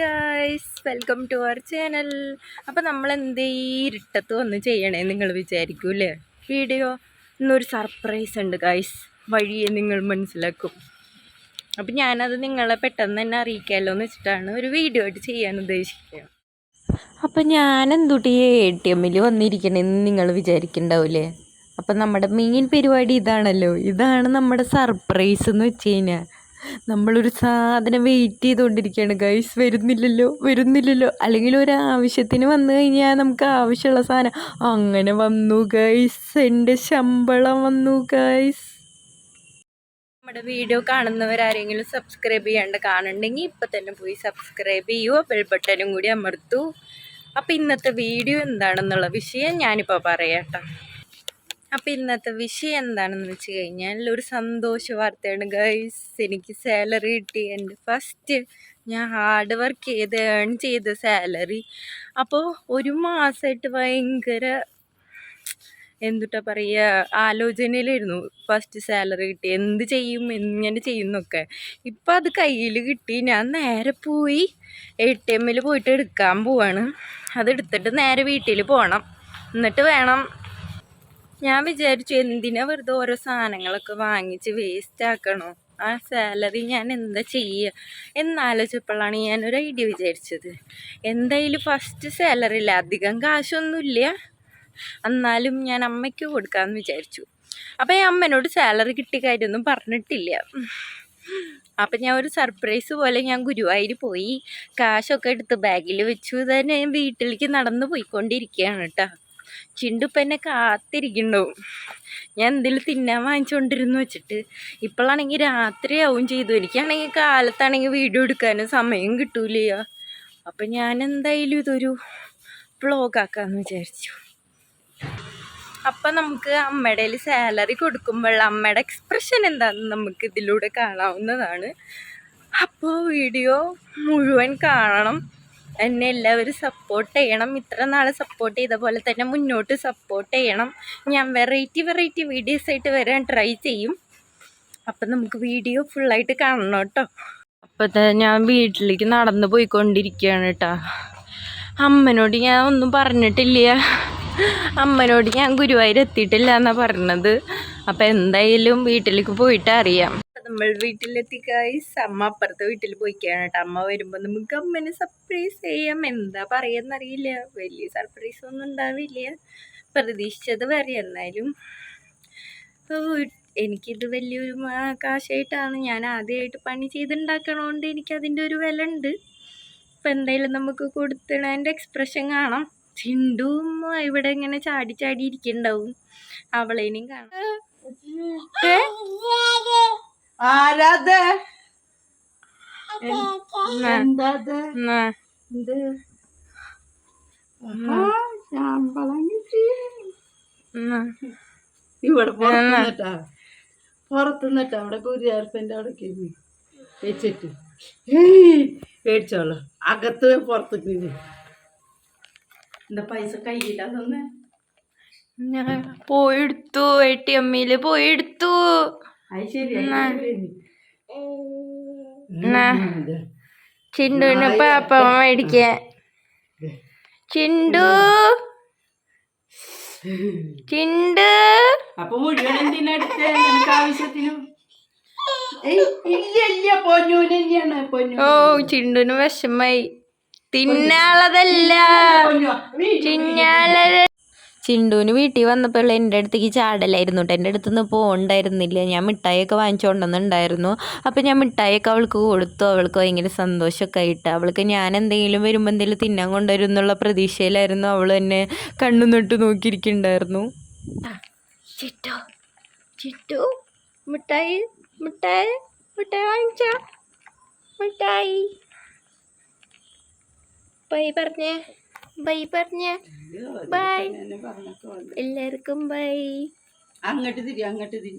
Guys welcome to our channel അപ്പോൾ നമ്മൾ എന്തേ ഇരുട്ടത്ത് വന്ന് ചെയ്യണേ നിങ്ങൾ വിചാരിക്കൂലേ വീഡിയോ ഇന്നൊരു സർപ്രൈസ് ഉണ്ട് ഗായ്സ് വഴിയെ നിങ്ങൾ മനസ്സിലാക്കും. അപ്പം ഞാനത് നിങ്ങളെ പെട്ടെന്ന് തന്നെ അറിയിക്കാമല്ലോ എന്ന് വെച്ചിട്ടാണ് ഒരു വീഡിയോ ആയിട്ട് ചെയ്യാൻ ഉദ്ദേശിക്കുക. അപ്പം ഞാൻ എന്തുട്ടി എ ടി എമ്മിൽ വന്നിരിക്കണേന്ന് നിങ്ങൾ വിചാരിക്കണ്ടാവില്ലേ അപ്പം നമ്മുടെ മെയിൻ പരിപാടി ഇതാണല്ലോ. ഇതാണ് നമ്മുടെ സർപ്രൈസ് എന്ന് വെച്ച് കഴിഞ്ഞാൽ നമ്മളൊരു സാധനം വെയിറ്റ് ചെയ്തുകൊണ്ടിരിക്കുകയാണ് ഗൈസ് വരുന്നില്ലല്ലോ വരുന്നില്ലല്ലോ. അല്ലെങ്കിൽ ഒരു ആവശ്യത്തിന് വന്നു കഴിഞ്ഞാൽ നമുക്ക് ആവശ്യമുള്ള സാധനം അങ്ങനെ വന്നു ഗൈസ് എന്റെ ശമ്പളം വന്നു ഗൈസ് നമ്മുടെ വീഡിയോ കാണുന്നവരാരെങ്കിലും സബ്സ്ക്രൈബ് ചെയ്യാണ്ട് കാണുന്നുണ്ടെങ്കിൽ ഇപ്പം തന്നെ പോയി സബ്സ്ക്രൈബ് ചെയ്യൂ. ബെൽ ബട്ടനും കൂടി അമർത്തു. അപ്പം ഇന്നത്തെ വീഡിയോ എന്താണെന്നുള്ള വിഷയം ഞാനിപ്പോൾ പറയാം കേട്ടോ അപ്പം ഇന്നത്തെ വിഷയം എന്താണെന്ന് വെച്ച് കഴിഞ്ഞാൽ ഒരു സന്തോഷ വാർത്തയാണ് ഗൈസ് എനിക്ക് സാലറി കിട്ടി. എന്റെ ഫസ്റ്റ് ഞാൻ ഹാർഡ് വർക്ക് ചെയ്ത് ഏൺ ചെയ്ത സാലറി അപ്പോൾ ഒരു മാസമായിട്ട് ഭയങ്കര എന്തുട്ടാ പറയുക ആലോചനയിലായിരുന്നു. ഫസ്റ്റ് സാലറി കിട്ടി. എന്ത് ചെയ്യും എങ്ങനെ ചെയ്യുന്നൊക്കെ ഇപ്പം അത് കയ്യിൽ കിട്ടി. ഞാൻ നേരെ പോയി എ ടി എമ്മിൽ പോയിട്ട് എടുക്കാൻ പോവാണ്. അതെടുത്തിട്ട് നേരെ വീട്ടിൽ പോകണം എന്നിട്ട് വേണം ഞാൻ വിചാരിച്ചു എന്തിനാ വെറുതെ ഓരോ സാധനങ്ങളൊക്കെ വാങ്ങിച്ച് വേസ്റ്റ് ആക്കണോ? ആ സാലറി ഞാൻ എന്താ ചെയ്യുക എന്നാലോചിച്ചപ്പോഴാണ് ഒരു ഐഡിയ വിചാരിച്ചത്. എന്തായാലും ഫസ്റ്റ് സാലറി ഇല്ല അധികം കാശൊന്നുമില്ല. എന്നാലും ഞാൻ അമ്മയ്ക്ക് കൊടുക്കാമെന്ന് വിചാരിച്ചു. അപ്പം ഞാൻ അമ്മേനോട് സാലറി കിട്ടിയ കാര്യമൊന്നും പറഞ്ഞിട്ടില്ല. അപ്പം ഞാൻ ഒരു സർപ്രൈസ് പോലെ ഞാൻ ഗുരുവായൂർ പോയി. കാശൊക്കെ എടുത്ത് ബാഗിൽ വെച്ചു. തന്നെ ഞാൻ വീട്ടിലേക്ക് നടന്നു പോയിക്കൊണ്ടിരിക്കുകയാണ് കേട്ടോ ചിണ്ടുപ്പം എന്നെ കാത്തിരിക്കണ്ടാവും ഞാൻ എന്തെങ്കിലും തിന്നാൻ വാങ്ങിച്ചുകൊണ്ടിരുന്നു വെച്ചിട്ട് ഇപ്പോഴാണെങ്കിൽ രാത്രിയാവും ചെയ്തു. എനിക്കാണെങ്കിൽ കാലത്താണെങ്കിൽ വീഡിയോ എടുക്കാനും സമയം കിട്ടൂല അപ്പം ഞാൻ എന്തായാലും ഇതൊരു വ്ളോഗാക്കാമെന്ന് വിചാരിച്ചു. അപ്പം നമുക്ക് അമ്മയുടെ സാലറി കൊടുക്കുമ്പോൾ അമ്മയുടെ എക്സ്പ്രഷൻ എന്താണെന്ന് നമുക്ക് ഇതിലൂടെ കാണാവുന്നതാണ്. അപ്പോൾ വീഡിയോ മുഴുവൻ കാണണം. എന്നെ എല്ലാവരും സപ്പോർട്ട് ചെയ്യണം. ഇത്ര നാൾ സപ്പോർട്ട് ചെയ്ത പോലെ തന്നെ മുന്നോട്ട് സപ്പോർട്ട് ചെയ്യണം. ഞാൻ വെറൈറ്റി വെറൈറ്റി വീഡിയോസ് ആയിട്ട് വരാൻ ട്രൈ ചെയ്യും. അപ്പം നമുക്ക് വീഡിയോ ഫുള്ളായിട്ട് കാണണം കേട്ടോ. അപ്പം ഞാൻ വീട്ടിലേക്ക് നടന്നു പോയിക്കൊണ്ടിരിക്കുകയാണ് കേട്ടോ അമ്മനോട് ഞാൻ ഒന്നും പറഞ്ഞിട്ടില്ല. അമ്മനോട് ഞാൻ ഗുരുവായൂർ എത്തിയിട്ടില്ല എന്നാണ് പറഞ്ഞത്. അപ്പം എന്തായാലും വീട്ടിലേക്ക് പോയിട്ട് അറിയാം. നമ്മൾ വീട്ടിലെത്തി ഗൈസ് അമ്മ അപ്പുറത്തെ വീട്ടിൽ പോയിക്കാണ് കേട്ടോ. അമ്മ വരുമ്പോൾ നമുക്ക് അമ്മനെ സർപ്രൈസ് ചെയ്യാം. എന്താ പറയാന്നറിയില്ല. വലിയ സർപ്രൈസ് ഒന്നും ഉണ്ടാവില്ല. പ്രതീക്ഷിച്ചത് വരെ എന്നാലും എനിക്കിത് വലിയൊരു കാശായിട്ടാണ് ഞാൻ ആദ്യമായിട്ട് പണി ചെയ്തുണ്ടാക്കണോണ്ട് എനിക്കതിന്റെ ഒരു വില ഉണ്ട്. ഇപ്പം എന്തായാലും നമുക്ക് കൊടുത്തതിന്റെ എക്സ്പ്രഷൻ കാണാം. ചിണ്ടും ഇവിടെ ഇങ്ങനെ ചാടി ചാടി ഇരിക്കുന്നുണ്ടാവും അവളേനെയും കാണാം? ആരാത് എന്താത്. എന്ത്? എന്നാ. ഇവിടെ പുറത്തുനിന്നിട്ടാ. പുറത്തുനിന്നിട്ടാ. അവിടെ കുരിയാർപ്പന്റെ കിഴി വെച്ചിട്ട്. മേടിച്ചോളൂ അകത്ത് പുറത്തേക്ക്. എന്താ പൈസ കയ്യില്ല തന്നെ? ഞാൻ പോയെടുത്തു എ ടി എമ്മിൽ പോയെടുത്തു ചിണ്ടുവിന് പാപ്പ മേടിക്കാൻ ചിണ്ടു ചിണ്ടു. അപ്പൊ മുഴുവൻ എന്തിനടുത്ത് നിനക്ക് ആവശ്യത്തിനും. ഓ ചിണ്ടുവിന് വിഷമായി. തിന്നാളതല്ല ചിഞ്ഞാള ചിണ്ടുവിന് വീട്ടിൽ വന്നപ്പോൾ എന്റെ അടുത്തേക്ക് ചാടലായിരുന്നു കേട്ടോ എന്റെ അടുത്തുനിന്ന് പോകണ്ടായിരുന്നില്ല. ഞാൻ മിഠായിയൊക്കെ വാങ്ങിച്ചുകൊണ്ടെന്നുണ്ടായിരുന്നു അപ്പോൾ ഞാൻ മിഠായിയൊക്കെ അവൾക്ക് കൊടുത്തു. അവൾക്ക് ഭയങ്കര സന്തോഷമൊക്കെ ആയിട്ട്. അവൾക്ക് ഞാൻ എന്തെങ്കിലും വരുമ്പോൾ എന്തെങ്കിലും തിന്നാൻ കൊണ്ടുവരും എന്നുള്ള പ്രതീക്ഷയിലായിരുന്നു അവൾ എന്നെ കണ്ണു നട്ട് നോക്കിയിരിക്കുന്നുണ്ടായിരുന്നു ചിറ്റു മിഠായി വാങ്ങിച്ച? പറഞ്ഞേ. ബൈ പറഞ്ഞ. ബൈ. എല്ലാവർക്കും ബൈ അങ്ങോട്ട് തിരി അങ്ങോട്ട് തിരി